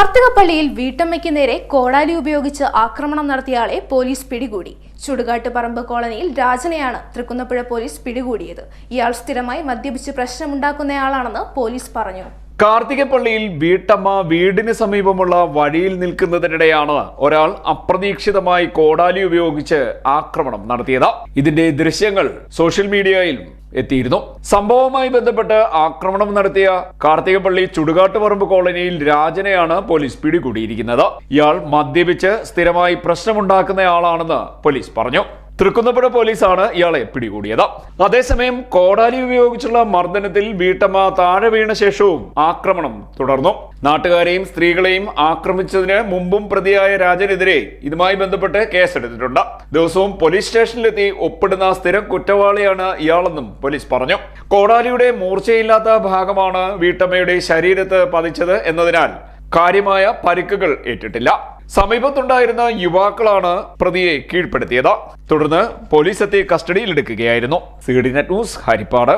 കാർത്തികപ്പള്ളിയിൽ വീട്ടമ്മയ്ക്ക് നേരെ കോടാലി ഉപയോഗിച്ച് ആക്രമണം നടത്തിയയാളെ പോലീസ് പിടികൂടി. ചുടുകാട്ടുപറമ്പ് കോളനിയിൽ രാജനെയാണ് തൃക്കുന്നപ്പുഴ പോലീസ് പിടികൂടിയത്. ഇയാൾ സ്ഥിരമായി മദ്യപിച്ച് പ്രശ്നമുണ്ടാക്കുന്നയാളാണെന്ന് പോലീസ് പറഞ്ഞു. കാർത്തികപ്പള്ളിയിൽ വീട്ടമ്മ വീടിന് സമീപമുള്ള വഴിയിൽ നിൽക്കുന്നതിനിടെയാണ് ഒരാൾ അപ്രതീക്ഷിതമായി കോടാലി ഉപയോഗിച്ച് ആക്രമണം നടത്തിയത്. ഇതിന്റെ ദൃശ്യങ്ങൾ സോഷ്യൽ മീഡിയയിൽ എത്തിയിരുന്നു. സംഭവവുമായി ബന്ധപ്പെട്ട് ആക്രമണം നടത്തിയ കാർത്തികപ്പള്ളി ചുടുകാട്ടുപറമ്പ് കോളനിയിൽ രാജനെയാണ് പോലീസ് പിടികൂടിയിരിക്കുന്നത്. ഇയാൾ മദ്യപിച്ച് സ്ഥിരമായി പ്രശ്നമുണ്ടാക്കുന്നയാളാണെന്ന് പോലീസ് പറഞ്ഞു. തൃക്കുന്നപ്പുഴ പോലീസാണ് ഇയാളെ പിടികൂടിയത്. അതേസമയം കോടാലി ഉപയോഗിച്ചുള്ള മർദ്ദനത്തിൽ വീട്ടമ്മ താഴെ വീണ ശേഷവും ആക്രമണം തുടർന്നു. നാട്ടുകാരെയും സ്ത്രീകളെയും ആക്രമിച്ചതിന് മുമ്പും പ്രതിയായ രാജനെതിരെ ഇതുമായി ബന്ധപ്പെട്ട് കേസെടുത്തിട്ടുണ്ട്. ദിവസവും പോലീസ് സ്റ്റേഷനിലെത്തി ഒപ്പിടുന്ന സ്ഥിരം കുറ്റവാളിയാണ് ഇയാളെന്നും പോലീസ് പറഞ്ഞു. കോടാലിയുടെ മൂർച്ചയില്ലാത്ത ഭാഗമാണ് വീട്ടമ്മയുടെ ശരീരത്ത് പതിച്ചത് എന്നതിനാൽ കാര്യമായ പരിക്കുകൾ ഏറ്റിട്ടില്ല. സമീപത്തുണ്ടായിരുന്ന യുവാക്കളാണ് പ്രതിയെ കീഴ്പ്പെടുത്തിയത്. തുടർന്ന് പോലീസ് എത്തി കസ്റ്റഡിയിലെടുക്കുകയായിരുന്നു. C D net news Harippad.